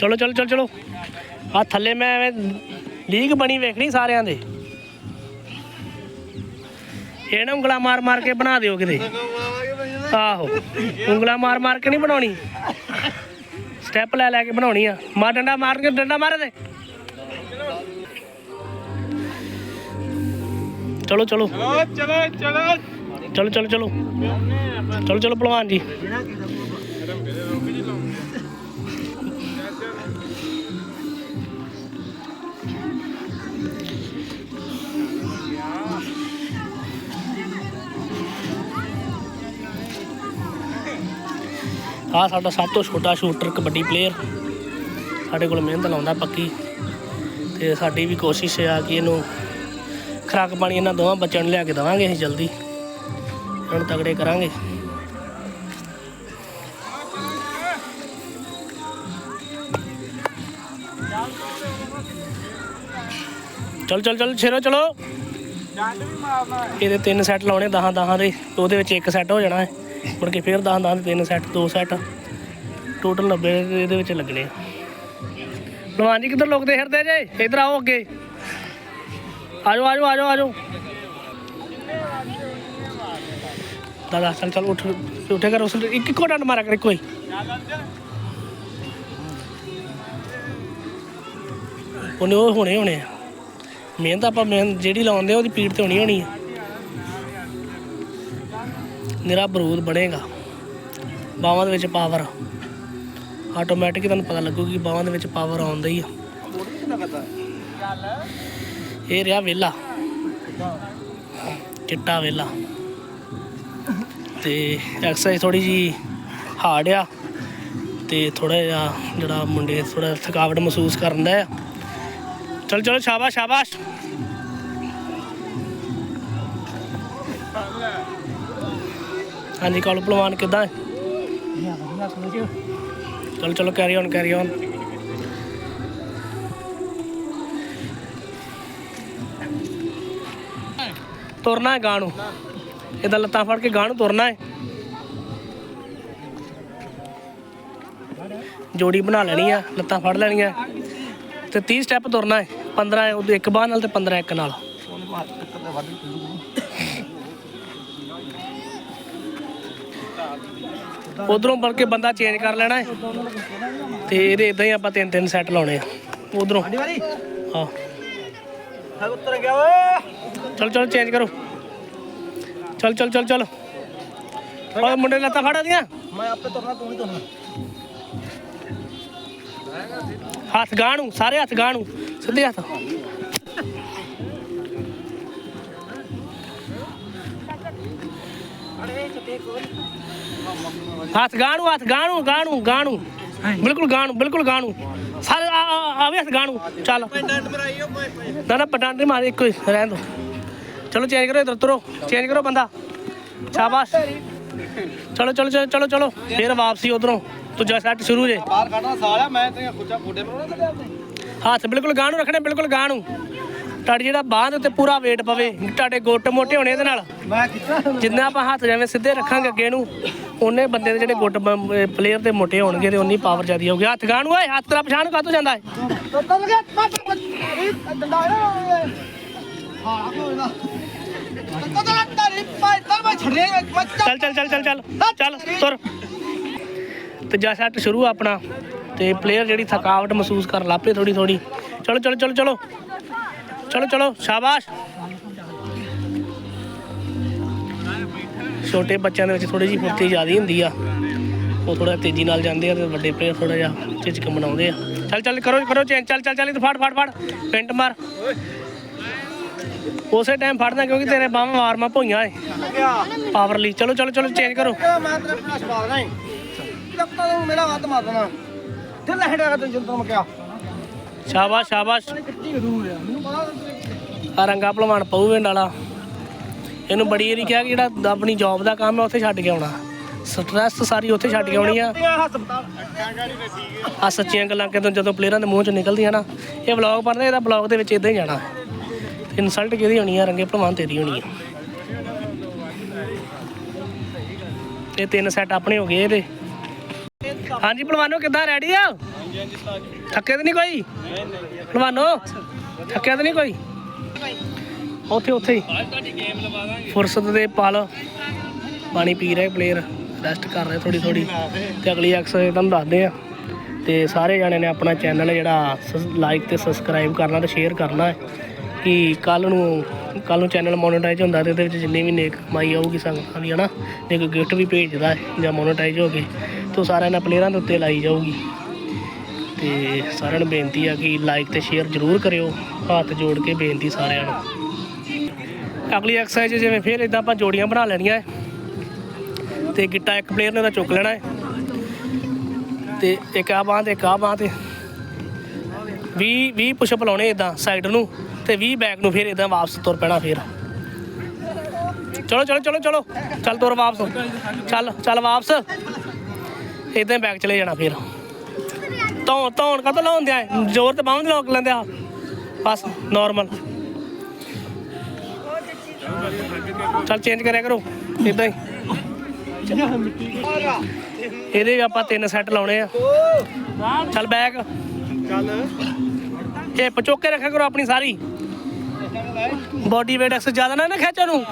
ਚਲੋ ਚਲੋ ਚਲੋ ਚਲੋ। ਆ ਥੱਲੇ ਮੈਂ ਐਵੇਂ ਲੀਗ ਬਣੀ ਵੇਖਣੀ ਸਾਰਿਆਂ ਦੇ। ਇਹ ਨਾ ਉਂਗਲਾ ਮਾਰ ਮਾਰ ਕੇ ਬਣਾ ਦਿਓ ਕਿਤੇ। ਆਹੋ। ਉਂਗਲਾ ਮਾਰ ਮਾਰ ਕੇ ਨਹੀਂ ਬਣਾਉਣੀ। ਸਟੈਪ ਲੈ ਲੈ ਕੇ ਬਣਾਉਣੀ ਆ। ਮਾਰ ਡੰਡਾ ਮਾਰ ਕੇ ਡੰਡਾ ਮਾਰੇ ਦੇ ਚਲੋ ਚਲੋ। ਚਲੋ ਚਲੋ ਚਲੋ। ਚਲੋ ਚਲੋ ਚਲੋ। ਚਲੋ ਚਲੋ ਪਹਿਲਵਾਨ ਜੀ। ਆ ਸਾਡਾ ਸਭ ਤੋਂ ਛੋਟਾ ਸ਼ੂਟਰ ਕਬੱਡੀ ਪਲੇਅਰ ਸਾਡੇ ਕੋਲ ਮਿਹਨਤ ਲਾਉਂਦਾ ਪੱਕੀ। ਤੇ ਸਾਡੀ ਵੀ ਕੋਸ਼ਿਸ਼ ਆ ਕਿ ਇਹਨੂੰ ਖੁਰਾਕ ਪਾਣੀ ਇਹਨਾਂ ਦੋਵਾਂ ਬੱਚਿਆਂ ਨੂੰ ਲਿਆ ਕੇ ਦੇਵਾਂਗੇ ਅਸੀਂ ਜਲਦੀ। ਹੁਣ ਤਗੜੇ ਕਰਾਂਗੇ। ਚਲ ਚਲ ਚਲ ਛੇਰੋ ਚਲੋ। ਇਹਦੇ ਤਿੰਨ ਸੈੱਟ ਲਾਉਣੇ 10 10 ਦੇ। ਉਹਦੇ ਵਿੱਚ ਇੱਕ ਸੈੱਟ ਹੋ ਜਾਣਾ ਹੈ। ਮੁੜ ਕੇ ਫਿਰ 10 10 ਤਿੰਨ ਸੈੱਟ ਦੋ ਸੈੱਟ ਟੋਟਲ 90 ਇਹਦੇ ਵਿੱਚ ਲੱਗਣੇ ਆ। ਭਲਵਾਨ ਜੀ ਕਿੱਧਰ ਲੁਕਦੇ ਫਿਰਦੇ ਜੇ? ਇੱਧਰ ਆਓ ਅੱਗੇ। ਆਜੋ ਆਜੋ ਆਜੋ ਆਜੋ। ਦਾਦਾ ਚੱਲ ਚੱਲ ਉੱਠ ਉੱਠੇ ਕਰ, ਉਸ ਇੱਕ ਇੱਕੋ ਡੰਡ ਮਾਰਿਆ ਕਰ ਕੋਈ ਉਹਨੇ ਉਹ ਹੋਣੇ ਹੋਣੇ ਆ। ਮਿਹਨਤ ਆਪਾਂ ਮਿਹਨਤ ਜਿਹੜੀ ਲਾਉਂਦੇ ਆ, ਉਹਦੀ ਪੀੜ ਤੇ ਹੋਣੀ ਹੋਣੀ ਆ। ਨਿਰਾ ਬਰੂਦ ਬਣੇਗਾ। ਬਾਹਾਂ ਦੇ ਵਿੱਚ ਪਾਵਰ ਆਟੋਮੈਟਿਕ ਤੁਹਾਨੂੰ ਪਤਾ ਲੱਗੂਗੀ ਕਿ ਬਾਹਾਂ ਦੇ ਵਿੱਚ ਪਾਵਰ ਆਉਂਦਾ ਹੀ ਆ। ਇਹ ਰਿਹਾ ਵੇਲਾ ਚਿੱਟਾ ਵੇਲਾ ਤੇ ਐਕਸਰਸਾਈਜ਼ ਥੋੜੀ ਜੀ ਹਾਰਡ ਆ। ਤੇ ਥੋੜਾ ਜਿਹਾ ਜਿਹੜਾ ਮੁੰਡੇ ਥੋੜਾ ਥਕਾਵਟ ਮਹਿਸੂਸ ਕਰਦਾ ਆ। ਚਲ, ਚਲੋ, ਸ਼ਾਬਾਸ਼ ਸ਼ਾਬਾਸ਼। ਹਾਂਜੀ ਕਾਲੂ ਪਹਿਲਵਾਨ ਕਿਦਾਂ? ਹੈ ਚਲੋ ਚਲੋ ਕੈਰੀ ਔਨ ਕੈਰੀ ਔਨ ਤੁਰਨਾ ਹੈ ਗਾਂ ਨੂੰ। ਇਹਦਾ ਲੱਤਾਂ ਫੜ ਕੇ ਗਾਂ ਨੂੰ ਤੁਰਨਾ ਹੈ। ਜੋੜੀ ਬਣਾ ਲੈਣੀ ਆ ਲੱਤਾਂ ਫੜ ਲੈਣੀਆਂ। ਤੇ 30 ਸਟੈਪ ਤੁਰਨਾ ਹੈ 15 ਉਹਦੇ ਇੱਕ ਬਾਹ ਨਾਲ ਤੇ 15 ਇੱਕ ਨਾਲ। ਉਧਰੋਂ ਬਲ ਕੇ ਬੰਦਾ ਚੇਂਜ ਕਰ ਲੈਣਾ ਹੈ। ਤੇ ਇਹਦੇ ਇਦਾਂ ਹੀ ਆਪਾਂ ਤਿੰਨ ਤਿੰਨ ਸੈੱਟ ਲਾਉਣੇ ਆ। ਉਧਰੋਂ। ਹਾਂ। ਉੱਤਰ ਗਿਆ ਓਏ। ਚਲ ਚਲ ਚੇਂਜ ਕਰੋ। ਚਲ ਚਲ ਚਲ ਚਲ। ਓਏ ਮੁੰਡੇ ਲੱਤਾਂ ਫੜਾ ਦੀਆਂ ਮੈਂ ਆਪੇ ਤੁਰਨਾ ਤੂੰ ਨਹੀਂ ਤੁਰਨਾ। ਹੱਥ ਗਾਂ ਨੂੰ ਸਾਰੇ ਹੱਥ ਗਾਂ ਨੂੰ। ਸਿੱਧੇ ਹੱਥ। ਹੱਥ ਗਾਂ ਨੂੰ ਹੱਥ ਗਾਂ ਨੂੰ ਗਾਂ ਨੂੰ ਗਾਂ ਨੂੰ ਬਿਲਕੁਲ ਗਾਂ ਨੂੰ ਬਿਲਕੁਲ ਗਾਂ ਨੂੰ ਸਾਰੇ ਆਵੇ ਹੱਥ ਗਾਂ ਨੂੰ ਚੱਲ। ਨਾ ਨਾ ਪਟਾਂਡ ਨਹੀਂ ਮਾਰੇ ਇੱਕੋ ਹੀ ਰਹਿਣ ਦੋ। ਚਲੋ ਚੇਂਜ ਕਰੋ ਇਧਰ ਤੁਰੋ। ਚੇਂਜ ਕਰੋ ਬੰਦਾ। ਸ਼ਾਬਾਸ਼। ਚਲੋ ਚਲੋ ਚਲੋ ਚਲੋ ਚਲੋ। ਫੇਰ ਵਾਪਸੀ ਉਧਰੋਂ। ਦੂਜਾ ਸੈੱਟ ਸ਼ੁਰੂ ਜੇ। ਬਾਹਰ ਕੱਢਣਾ ਸਾਲਿਆ ਮੈਂ ਤੇਰੀਆਂ ਖੁੱਚਾ ਫੋਟੇ ਬਣਾਉਣਾ ਤੇ ਹੱਥ। ਬਿਲਕੁਲ ਗਾਂ ਨੂੰ ਰੱਖਣੇ ਬਿਲਕੁਲ ਗਾਂ ਨੂੰ ਤੁਹਾਡੇ ਜਿਹੜਾ ਬਾਂਹ ਦੇ ਉੱਤੇ ਪੂਰਾ weight ਪਵੇ ਤੁਹਾਡੇ ਗੁੱਟ ਮੋਟੇ ਹੋਣੇ ਇਹਦੇ ਨਾਲ। ਜਿੰਨਾ ਆਪਾਂ ਹੱਥ ਜਿਵੇਂ ਸਿੱਧੇ ਰੱਖਾਂਗੇ ਅੱਗੇ ਨੂੰ ਉਹਨੇ ਬੰਦੇ ਦੇ ਜਿਹੜੇ ਗੁੱਟ ਪਲੇਅਰ ਦੇ ਮੋਟੇ ਹੋਣਗੇ ਤੇ ਉਨੀ ਪਾਵਰ ਜ਼ਿਆਦੀ ਹੋਊਗੀ। ਹੱਥ ਗਾਂ ਨੂੰ ਓਏ ਹੱਥ ਤੇਰਾ ਪਛਾਣ ਕਾਤੋਂ ਜਾਂਦਾ ਹੈ ਚੱਲ ਚੱਲ ਚੱਲ ਚੱਲ ਚੱਲ ਚੱਲ ਤੁਰ। ਤੇ ਜਾ ਸੈੱਟ ਸ਼ੁਰੂ ਆਪਣਾ ਤੇ ਪਲੇਅਰ ਜਿਹੜੀ ਥਕਾਵਟ ਮਹਿਸੂਸ ਕਰਨ ਲੱਪੇ ਥੋੜੀ ਥੋੜੀ ਚਲੋ ਚਲੋ ਚਲੋ ਚਲੋ। ਚਲੋ ਚਲੋ ਸ਼ਾਬਾਸ਼ ਛੋਟੇ ਬੱਚਿਆਂ ਦੇ ਵਿੱਚ ਥੋੜੀ ਜਿਹੀ ਫੁਰਤੀ ਜ਼ਿਆਦਾ ਹੁੰਦੀ ਆ ਉਹ ਥੋੜਾ ਤੇਜ਼ੀ ਨਾਲ ਜਾਂਦੇ ਆ ਤੇ ਵੱਡੇ ਪਲੇਅਰ ਥੋੜਾ ਜਿਹਾ ਝਿਜਕ ਬਣਾਉਂਦੇ ਆ ਚੱਲ ਚੱਲ ਕਰੋ ਕਰੋ ਚੇਂਜ ਚੱਲ ਚੱਲ ਚੱਲ ਫੜ ਫੜ ਫੜ ਪਿੰਟ ਮਾਰ ਉਸੇ ਟਾਈਮ ਫੜਦਾ ਕਿਉਂਕਿ ਤੇਰੇ ਬਾਹਾਂ ਵਾਰਮਅਪ ਹੋਈਆਂ ਏ ਪਾਵਰ ਲਈ ਚਲੋ ਚਲੋ ਚਲੋ ਚੇਂਜ ਕਰੋ ਮੈਂ ਤੇਰਾ ਫਲਾਸ਼ ਮਾਰਨਾ ਹੈ ਲੱਤਾਂ ਨੂੰ ਮੇਰਾ ਹੱਥ ਮਾਰ ਦੇਣਾ। ਤੇ ਲਹਿੜਾ ਕਰ ਤੈਨੂੰ ਜੰਤਰ ਮਕਿਆ ਸ਼ਾਬਾਸ਼ ਸ਼ਾਬਾਸ਼। ਆ ਰੰਗਾ ਭਲਵਾਨ ਪਊ ਪਿੰਡ ਵਾਲਾ ਇਹਨੂੰ ਬੜੀ ਏਰੀ ਕਿਹਾ ਕਿ ਜਿਹੜਾ ਆਪਣੀ ਜੌਬ ਦਾ ਕੰਮ ਹੈ ਉੱਥੇ ਛੱਡ ਕੇ ਆਉਣਾ। ਸਟ੍ਰੈਸ ਸਾਰੀ ਉੱਥੇ ਛੱਡ ਕੇ ਆਉਣੀ ਆ। ਆ ਸੱਚੀਆਂ ਗੱਲਾਂ ਕਿਦੋਂ ਜਦੋਂ ਪਲੇਅਰਾਂ ਦੇ ਮੂੰਹ ਚੋਂ ਨਿਕਲਦੀਆਂ ਨਾ, ਇਹ ਵਲੌਗ ਬਣਦਾ, ਇਹਦਾ ਵਲੌਗ ਦੇ ਵਿੱਚ ਇਦਾਂ ਹੀ ਜਾਣਾ। ਇਨਸਲਟ ਕਿਹਦੀ ਹੋਣੀ ਆ? ਰੰਗੇ ਭਲਵਾਨ ਤੇਰੀ ਹੋਣੀ ਆ। ਇਹ ਤਿੰਨ ਸੈੱਟ ਆਪਣੇ ਹੋ ਗਏ ਇਹਦੇ। ਹਾਂਜੀ ਭਲਵਾਨੋ, ਕਿੱਦਾਂ ਰੈਡੀ ਆ ਥੱਕੇ ਤੇ ਨਹੀਂ ਕੋਈ? ਭਲਵਾਨੋ, ਥੱਕਿਆ ਤੇ ਨਹੀਂ ਕੋਈ? ਉੱਥੇ ਉੱਥੇ ਹੀ। ਫੁਰਸਤ ਦੇ ਪਲ। ਪਾਣੀ ਪੀ ਰਹੇ ਪਲੇਅਰ ਰੈਸਟ ਕਰ ਰਹੇ ਥੋੜੀ ਥੋੜੀ ਤੇ ਅਗਲੀ ਐਕਸਰਸਾਈਜ਼ ਤੁਹਾਨੂੰ ਦੱਸਦੇ ਆ ਤੇ ਸਾਰੇ ਜਾਣੇ ਨੇ ਆਪਣਾ ਚੈਨਲ ਜਿਹੜਾ ਲਾਈਕ ਤੇ ਸਬਸਕ੍ਰਾਈਬ ਕਰਨਾ ਤੇ ਸ਼ੇਅਰ ਕਰਨਾ ਹੈ। ਕਿ ਕੱਲ ਨੂੰ ਕੱਲ ਨੂੰ ਚੈਨਲ ਮੋਨੇਟਾਈਜ਼ ਹੁੰਦਾ ਤੇ ਇਹਦੇ ਵਿੱਚ ਜਿੰਨੀ ਵੀ ਨੇਕ ਕਮਾਈ ਆਊਗੀ ਸੰਗਤਾਂ ਦੀ, ਹਨਾ? ਜੇ ਕੋਈ ਗਿਫਟ ਵੀ ਭੇਜਦਾ ਹੈ ਜਾਂ ਮੋਨੇਟਾਈਜ਼ ਹੋ ਕੇ ਤੇ ਉਹ ਸਾਰਿਆਂ ਨਾਲ ਪਲੇਅਰਾਂ ਦੇ ਉੱਤੇ ਲਾਈ ਜਾਊਗੀ। ਤੇ ਸਾਰਿਆਂ ਨੂੰ ਬੇਨਤੀ ਆ ਕਿ ਲਾਈਕ ਤੇ ਸ਼ੇਅਰ ਜ਼ਰੂਰ ਕਰਿਓ। ਹੱਥ ਜੋੜ ਕੇ ਬੇਨਤੀ ਸਾਰਿਆਂ ਨੂੰ। ਅਗਲੀ ਐਕਸਰਸਾਈਜ਼ ਜਿਵੇਂ ਫਿਰ ਇਦਾਂ ਆਪਾਂ ਜੋੜੀਆਂ ਬਣਾ ਲੈਣੀਆਂ ਹੈ ਤੇ ਗਿੱਟਾ ਇੱਕ ਪਲੇਅਰ ਨੇ ਉਹਦਾ ਚੁੱਕ ਲੈਣਾ ਹੈ ਤੇ ਇੱਕ ਆ ਬਾਂਹ ਤੇ ਇੱਕ ਆ ਬਾਂਹ ਤੇ। 20 20 ਪੁਸ਼ਅਪ ਲਾਉਣੇ ਇਦਾਂ ਸਾਈਡ ਨੂੰ ਤੇ 20 ਬੈਕ ਨੂੰ ਫਿਰ ਇਦਾਂ ਵਾਪਸ ਤੁਰ ਪੈਣਾ ਫਿਰ। ਚਲੋ ਚਲੋ ਚਲੋ ਚਲੋ। ਚੱਲ ਤੁਰ ਵਾਪਸ। ਚੱਲ ਚੱਲ ਵਾਪਸ। ਇਦਾਂ ਬੈਕ ਚਲੇ ਜਾਣਾ ਫਿਰ। ਧੌਣ ਧੌਣ ਕਦੋਂ ਲਾਉਂਦੇ ਆ ਜ਼ੋਰ ਤੇ ਬਾਹਾਂ ਦੇ ਲੋਕ ਲੈਂਦੇ ਆ। ਬਸ ਨਾਰਮਲ ਚਲ ਚੇਂਜ ਕਰਿਆ ਕਰੋ ਇਦਾਂ ਹੀ। ਇਹਦੇ ਆਪਾਂ ਤਿੰਨ ਸੈੱਟ ਲਾਉਣੇ ਆ। ਚੱਲ ਬੈਕ ਚੱਲ ਇਹ ਪਚੋਕੇ ਰੱਖਿਆ ਕਰੋ ਆਪਣੀ ਸਾਰੀ। ਬਾਡੀ weight ਐਕਸ ਜ਼ਿਆਦਾ ਨਾ ਨਾ ਖਿੱਚ ਉਹਨੂੰ।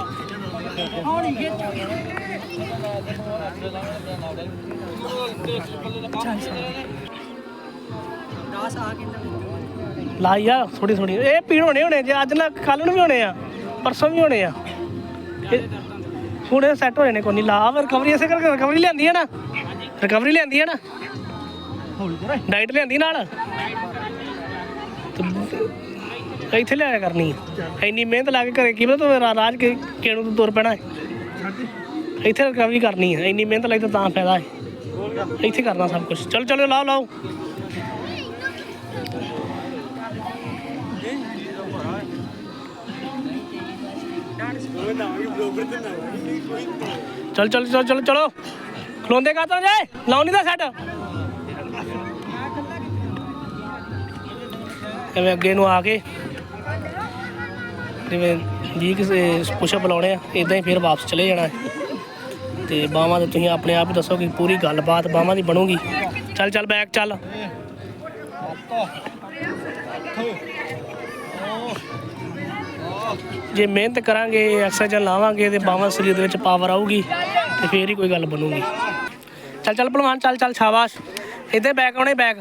ਆ ਕੇ ਲਾਈ ਆ ਥੋੜੀ ਥੋੜੀ ਇਹ ਪੀੜ ਹੋਣੇ ਹੋਣੇ ਜੇ ਅੱਜ ਨਾ ਕੱਲ ਨੂੰ ਵੀ ਹੋਣੇ ਆ ਪਰਸੋਂ ਵੀ ਹੋਣੇ ਆ। ਹੁਣੇ ਸੈੱਟ ਹੋ ਜਾਣੇ ਕੋਈ ਨਹੀਂ। ਲਾ ਰਿਕਵਰੀ ਇਸੇ ਕਰਕੇ ਰਿਕਵਰੀ ਲਿਆਂਦੀ ਹੈ ਨਾ। ਰਿਕਵਰੀ ਲਿਆਂਦੀ ਹੈ ਨਾ। ਡਾਈਟ ਲਿਆਂਦੀ ਨਾਲ। ਇੱਥੇ ਲਿਆਇਆ ਕਰਨੀ। ਇੰਨੀ ਮਿਹਨਤ ਲਾ ਕੇ ਘਰੇ ਕੀ ਪਤਾ ਰਾਜ ਕੇ ਕਿਹਨੂੰ ਤੂੰ ਤੁਰ ਪੈਣਾ ਹੈ। ਇੱਥੇ ਰਿਕਵਰੀ ਕਰਨੀ ਹੈ। ਇੰਨੀ ਮਿਹਨਤ ਲਈ ਤਾਂ ਤਾਂ ਫਾਇਦਾ ਹੈ। ਇੱਥੇ ਕਰਨਾ ਸਭ ਕੁਝ ਚਲੋ ਚਲੋ ਲਾਓ ਲਾਓ। ਚਲ ਚਲ ਚਲ, ਚਲੋ ਚਲੋ। ਖਲੋਂਦੇ ਕਾ ਤਾਂ ਜੇ? ਲਾਉਣੀ ਦਾ ਸੈੱਟ ਐਵੇਂ ਅੱਗੇ ਨੂੰ ਆ ਕੇ? ਜਿਵੇਂ ਵੀ ਕਿਸੇ ਪੁਸ਼ਅਪ ਲਾਉਣੇ ਆ ਇਦਾਂ ਹੀ ਫਿਰ ਵਾਪਸ ਚਲੇ ਜਾਣਾ। ਹੈ। ਤੇ ਬਾਹਾਂ ਤੇ ਤੁਸੀਂ ਆਪਣੇ ਆਪ ਹੀ ਦੱਸੋ ਕਿ ਪੂਰੀ ਗੱਲਬਾਤ ਬਾਹਾਂ ਦੀ ਬਣੂਗੀ। ਚੱਲ ਚੱਲ ਬੈਕ ਚੱਲ। ਜੇ ਮਿਹਨਤ ਕਰਾਂਗੇ ਐਕਸਰਸਾਈਜ਼ ਲਾਵਾਂਗੇ ਤੇ ਬਾਹਾਂ ਸਰੀਰ ਦੇ ਵਿੱਚ ਪਾਵਰ ਆਊਗੀ ਤੇ ਫੇਰ ਹੀ ਕੋਈ ਗੱਲ ਬਣੂਗੀ। ਚੱਲ ਚੱਲ ਭਲਵਾਨ ਚੱਲ ਚੱਲ ਸ਼ਾਬਾਸ਼। ਇੱਧਰ ਬੈਕ ਆਉਣੇ ਬੈਕ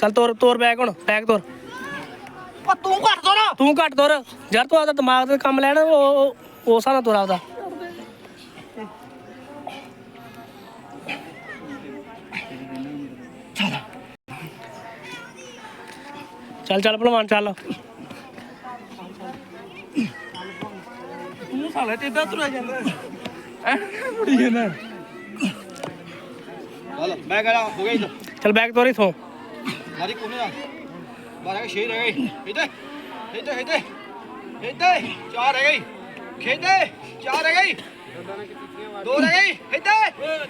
ਚੱਲ ਤੋਰ ਤੋਰ ਬੈਕ ਹੁਣ ਬੈਕ ਤੋਰ। ਤੂੰ ਘੱਟ ਨਾ ਤੂੰ ਘੱਟ ਤੋਰ। ਯਾਰ ਤੂੰ ਆਪਦਾ ਦਿਮਾਗ ਤੇ ਕੰਮ ਲੈਣਾ ਉਹ ਉਹ- ਨਾਲ ਤੋਰ ਆਪਦਾ। ਚੱਲ ਚੱਲ ਭਲਵਾਨ ਚੱਲ। ਤੂੰ ਸਾਲੇ ਤੇ ਇਦਾਂ ਤੁਰਿਆ ਜਾਂਦਾ। ਹੈ ਮੁੜੀ ਜਾਂਦਾ। ਚੱਲ ਮੈਂ ਕਹਦਾ ਹੋ ਗਿਆ ਇਧਰ ਚੱਲ ਬੈਕ ਤੋਰ ਇਥੋਂ। ਮਾਰੀ ਕੋਨੇ ਦਾ। ਬਾਰਾਂ ਕੇ 6 ਰਹਿ ਗਈ ਇੱਧਰ ਇੱਧਰ ਇੱਧਰ ਇੱਧਰ ਚਾਰ ਰਹਿ ਗਈ ਖੇਡੇ ਚਾਰ ਰਹਿ ਗਈ ਦੋ ਰਹਿ ਗਈ ਇੱਧਰ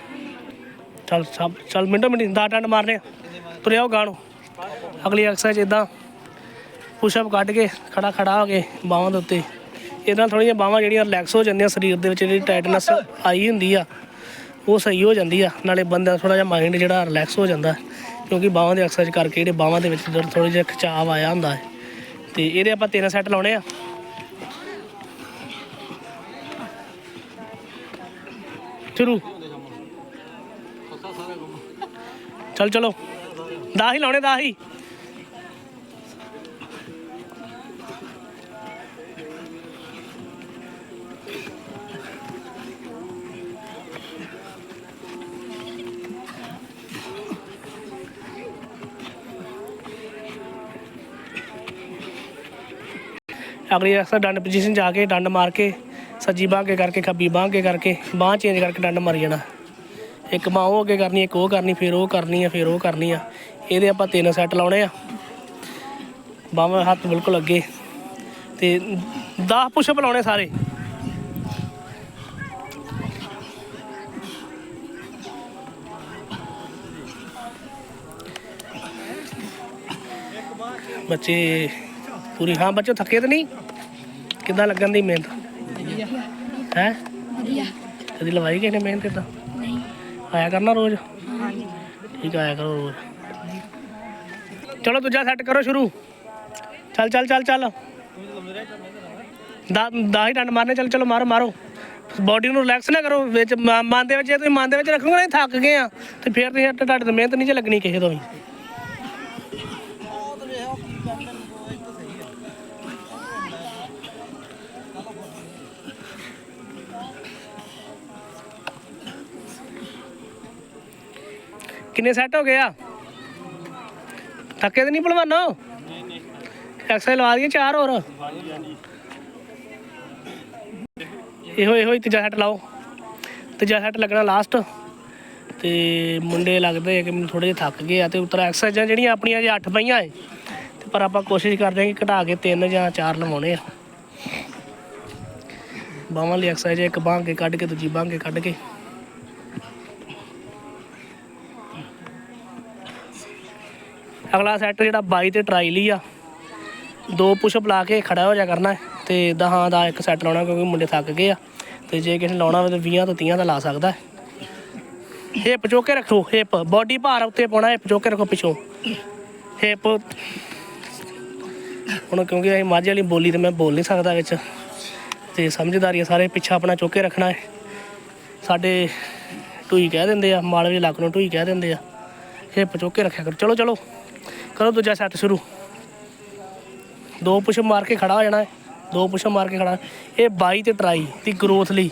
ਚੱਲ ਸਭ ਚੱਲ ਮਿੰਟੋ ਮਿੰਟ ਦਾ ਡੰਡ ਮਾਰਨੇ। ਤੁਰਿਆ ਉਹ ਗਾਣੋ। ਅਗਲੀ ਐਕਸਰਸਾਈਜ਼ ਇਦਾਂ ਪੁਸ਼ਅਪ ਕੱਢ ਕੇ ਖੜਾ ਖੜਾ ਹੋ ਕੇ ਬਾਹਾਂ ਦੇ ਉੱਤੇ। ਇਹਦੇ ਨਾਲ ਥੋੜ੍ਹੀਆਂ ਬਾਹਾਂ ਜਿਹੜੀਆਂ ਰਿਲੈਕਸ ਹੋ ਜਾਂਦੀਆਂ ਸਰੀਰ ਦੇ ਵਿੱਚ, ਜਿਹੜੀ ਟਾਈਟਨੈਸ ਆਈ ਹੁੰਦੀ ਆ, ਉਹ ਸਹੀ ਹੋ ਜਾਂਦੀ ਆ। ਨਾਲੇ ਬੰਦਾ ਦਾ ਥੋੜਾ ਜਿਹਾ ਮਾਈਂਡ ਜਿਹੜਾ ਰਿਲੈਕਸ ਹੋ ਜਾਂਦਾ, ਕਿਉਂਕਿ ਬਾਹਾਂ ਦੀ ਐਕਸਰਸਾਈਜ਼ ਕਰਕੇ ਜਿਹੜੇ ਬਾਹਾਂ ਦੇ ਵਿੱਚ ਦਰਦ ਥੋੜੀ ਜਿਹਾ ਖਿਚਾਵ ਆਇਆ ਹੁੰਦਾ ਹੈ। ਤੇ ਇਹਦੇ ਆਪਾਂ ਤਿੰਨ ਸੈੱਟ ਲਾਉਣੇ ਆ। ਸ਼ੁਰੂ। ਚੱਲ ਚਲੋ। ਦਾ ਹੀ ਲਾਉਣੇ ਦਾ ਹੀ। ਅਗਲੀ ਐਕਸਰ ਡੰਡ ਪੋਜੀਸ਼ਨ ਜਾ ਕੇ ਡੰਡ ਮਾਰ ਕੇ, ਸੱਜੀ ਬਾਂਹ ਅੱਗੇ ਕਰਕੇ, ਖੱਬੀ ਬਾਂਹ ਅੱਗੇ ਕਰਕੇ, ਬਾਂਹ ਚੇਂਜ ਕਰਕੇ ਡੰਡ ਮਾਰੀ ਜਾਣਾ। ਇੱਕ ਬਾਂਹ ਉਹ ਅੱਗੇ ਕਰਨੀ, ਇੱਕ ਉਹ ਕਰਨੀ, ਫਿਰ ਉਹ ਕਰਨੀ ਆ, ਫਿਰ ਉਹ ਕਰਨੀ ਆ। ਇਹਦੇ ਆਪਾਂ ਤਿੰਨ ਸੈੱਟ ਲਾਉਣੇ ਆ। ਬਾਹਾਂ ਹੱਥ ਬਿਲਕੁਲ ਅੱਗੇ। ਤੇ 10 ਪੁਸ਼ਅਪ ਲਾਉਣੇ ਸਾਰੇ। ਬੱਚੇ ਪੂਰੀ, ਹਾਂ ਬੱਚੋ ਥੱਕੇ ਤਾਂ ਨਹੀਂ? ਕਿੱਦਾਂ ਲੱਗਣ ਦੀ ਮਿਹਨਤ? ਹੈ? ਵਧੀਆ। ਕਦੀ ਲਵਾਈ ਕਿਸੇ ਨੇ ਮਿਹਨਤ ਇਦਾਂ? ਨਹੀਂ। ਆਇਆ ਕਰਨਾ ਰੋਜ਼? ਹਾਂਜੀ। ਠੀਕ ਆਇਆ ਕਰੋ ਰੋਜ਼। ਚਲੋ ਦੂਜਾ ਸੈੱਟ ਕਰੋ ਸ਼ੁਰੂ। ਚੱਲ ਚੱਲ ਚੱਲ ਚੱਲ। ਦਾ ਦਾ ਹੀ ਡੰਡ ਮਾਰਨੇ ਚੱਲ ਚਲੋ ਮਾਰੋ ਮਾਰੋ। ਬਾਡੀ ਨੂੰ ਰਿਲੈਕਸ ਨਾ ਕਰੋ ਵਿੱਚ ਮਨ ਦੇ ਵਿੱਚ ਜੇ ਤੁਸੀਂ ਮਨ ਦੇ ਵਿੱਚ ਰੱਖੋਗੇ ਨਾ ਥੱਕ ਗਏ ਆ ਤੇ ਫਿਰ ਤੁਸੀਂ ਤੁਹਾਡੇ ਤੋਂ ਮਿਹਨਤ ਨਹੀਂ ਜੇ ਲੱਗਣੀ ਕਿਸੇ ਤੋਂ ਵੀ। ਕਿੰਨੇ ਸੈੱਟ ਹੋ ਗਏ ਆ? ਥੱਕੇ ਤੇ ਨਹੀਂ ਭਲਵਾਨੋ? ਐਕਸਰਸਾਈਜ਼ ਲਵਾ ਦਈਏ ਚਾਰ ਹੋਰ। ਇਹੋ ਇਹੋ ਹੀ ਤੀਜਾ ਸੈੱਟ ਲਾਓ। ਤੀਜਾ ਸੈੱਟ ਲੱਗਣਾ ਲਾਸਟ ਤੇ ਮੁੰਡੇ ਲੱਗਦੇ ਆ ਕਿ ਮੈਨੂੰ ਥੋੜੇ ਜਿਹਾ ਥੱਕ ਗਏ ਆ ਤੇ ਉਤਰਾ ਐਕਸਰਸਾਈਜ਼ਾਂ ਜਿਹੜੀਆਂ ਆਪਣੀਆਂ ਜੇ 8 ਪਈਆਂ ਏ, ਤੇ ਪਰ ਆਪਾਂ ਕੋਸ਼ਿਸ਼ ਕਰਦੇ ਹਾਂ ਕਿ ਘਟਾ ਕੇ ਤਿੰਨ ਜਾਂ ਚਾਰ ਲਵਾਉਣੇ ਆ। ਬਾਹਾਂ ਲਈ ਐਕਸਰਸਾਈਜ਼ ਇੱਕ ਬਾਂਹ ਕੇ ਕੱਢ ਕੇ, ਦੂਜੀ ਬਾਂਹ ਕੇ ਕੱਢ ਕੇ। ਅਗਲਾ ਸੈੱਟ ਜਿਹੜਾ 22 ਤੇ ਟਰਾਈ ਲਈ ਆ, ਦੋ ਪੁਸ਼ਅਪ ਲਾ ਕੇ ਖੜਾ ਹੋ ਜਾ ਕਰਨਾ ਤੇ ਦਹਾਂ ਦਾ ਇੱਕ ਸੈੱਟ ਲਾਉਣਾ ਕਿਉਂਕਿ ਮੁੰਡੇ ਥੱਕ ਗਏ ਆ। ਤੇ ਜੇ ਕਿਸੇ ਨੇ ਲਾਉਣਾ ਹੋਵੇ ਤਾਂ 20 ਤੋਂ 30 ਦਾ ਲਾ ਸਕਦਾ ਹੈ। ਹਿੱਪ ਚੋਕੇ ਰੱਖੋ ਹਿੱਪ ਬਾਡੀ ਭਾਰ ਉੱਤੇ ਪਾਉਣਾ ਹਿੱਪ ਚੋਕੇ ਰੱਖੋ ਪਿੱਛੋਂ। ਹਿੱਪ ਹੁਣ ਕਿਉਂਕਿ ਅਸੀਂ ਮਾਝੇ ਵਾਲੀ ਬੋਲੀ ਤੇ ਮੈਂ ਬੋਲ ਨਹੀਂ ਸਕਦਾ ਵਿੱਚ। ਤੇ ਸਮਝਦਾਰੀ ਆ ਸਾਰੇ, ਪਿੱਛਾ ਆਪਣਾ ਚੁੱਕ ਕੇ ਰੱਖਣਾ ਹੈ। ਸਾਡੇ ਢੂਈ ਕਹਿ ਦਿੰਦੇ ਆ, ਮਾਲਵੇ ਲੱਕ ਨੂੰ ਟੂਈ ਕਹਿ ਦਿੰਦੇ ਆ। ਹਿੱਪ ਚੁੱਕ ਕੇ ਰੱਖਿਆ ਕਰੋ। ਚਲੋ ਚਲੋ। ਕਰੋ ਦੂਜਾ ਸੈੱਟ ਸ਼ੁਰੂ। ਦੋ ਪੁਸ਼ ਮਾਰ ਕੇ ਖੜਾ ਹੋ ਜਾਣਾ ਹੈ। ਦੋ ਪੁਸ਼ ਮਾਰ ਕੇ ਖੜਾ। ਇਹ ਬਾਈ ਤੇ ਟਰਾਈ ਦੀ ਗਰੋਥ ਲਈ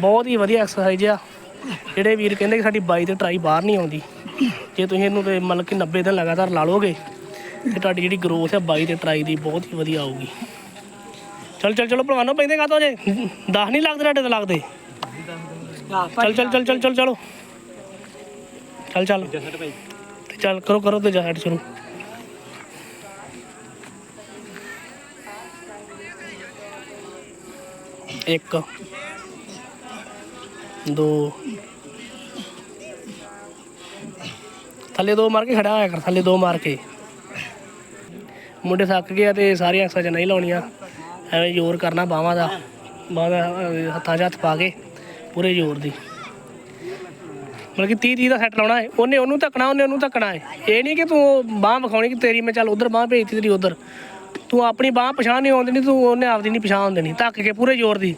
ਬਹੁਤ ਹੀ ਵਧੀਆ ਐਕਸਰਸਾਈਜ਼ ਆ। ਜਿਹੜੇ ਵੀਰ ਕਹਿੰਦੇ ਕਿ ਸਾਡੀ ਬਾਈ ਤੇ ਟਰਾਈ ਬਾਹਰ ਨਹੀਂ ਆਉਂਦੀ। ਜੇ ਤੁਸੀਂ ਇਹਨੂੰ ਤੇ ਮਤਲਬ ਕਿ 90 ਦਿਨ ਲਗਾਤਾਰ ਲਾ ਲੋਗੇ ਤੇ ਤੁਹਾਡੀ ਜਿਹੜੀ ਗਰੋਥ ਹੈ ਬਾਈ ਤੇ ਟਰਾਈ ਦੀ ਬਹੁਤ ਹੀ ਵਧੀਆ ਆਊਗੀ। ਚਲ ਚਲ, ਚਲੋ, ਭਲਵਾਨੋ, ਪੈਂਦੇ ਕਾਤੋਂ ਜੇ? 10 ਨਹੀਂ ਲੱਗਦੇ ਤੁਹਾਡੇ ਤੇ ਲੱਗਦੇ। ਚੱਲ, ਚਲ ਚੱਲ ਚਲ, ਚੱਲ, ਚਲੋ। ਚੱਲ ਚੱਲ। ਤੇ ਚੱਲ ਕਰੋ ਕਰੋ ਤੇ ਜਾ ਸ਼ੁਰੂ। ਇੱਕ, ਦੋ, ਥੱਲੇ ਦੋ ਮਾਰ ਕੇ ਖੜਾ ਹੋਇਆ ਕਰ, ਥੱਲੇ ਦੋ ਮਾਰ ਕੇ। ਮੁੰਡੇ ਥੱਕ ਗਏ ਤੇ ਸਾਰੀਆਂ ਐਕਸਾਂ ਨਹੀਂ ਲਾਉਣੀਆਂ। ਐਵੇਂ ਜ਼ੋਰ ਕਰਨਾ ਬਾਹਾਂ ਦਾ, ਬਾਹਾਂ ਹੱਥਾਂ 'ਚ ਹੱਥ ਪਾ ਕੇ, ਪੂਰੇ ਜ਼ੋਰ ਦੀ। ਮਤਲਬ ਕਿ 30 30 ਦਾ ਸੈੱਟ ਲਾਉਣਾ ਹੈ। ਉਹਨੇ ਉਹਨੂੰ ਧੱਕਣਾ, ਉਹਨੇ ਉਹਨੂੰ ਧੱਕਣਾ ਹੈ। ਇਹ ਨਹੀਂ ਕਿ ਤੂੰ ਬਾਹ ਵਿਖਾਉਣੀ ਕਿ ਤੇਰੀ ਮੈਂ ਚੱਲ ਉਧਰ ਬਾਹ ਭੇਜਤੀ ਤੇਰੀ ਉਧਰ। ਤੂੰ ਆਪਣੀ ਬਾਹ ਪਛਾਣ ਨਹੀਂ ਆਉਂਦੀ ਨਹੀਂ ਤੂੰ ਉਹਨੇ ਆਪਦੀ ਨਹੀਂ ਪਛਾਣ ਦੇਣੀ ਧੱਕ ਕੇ ਪੂਰੇ ਜ਼ੋਰ ਦੀ।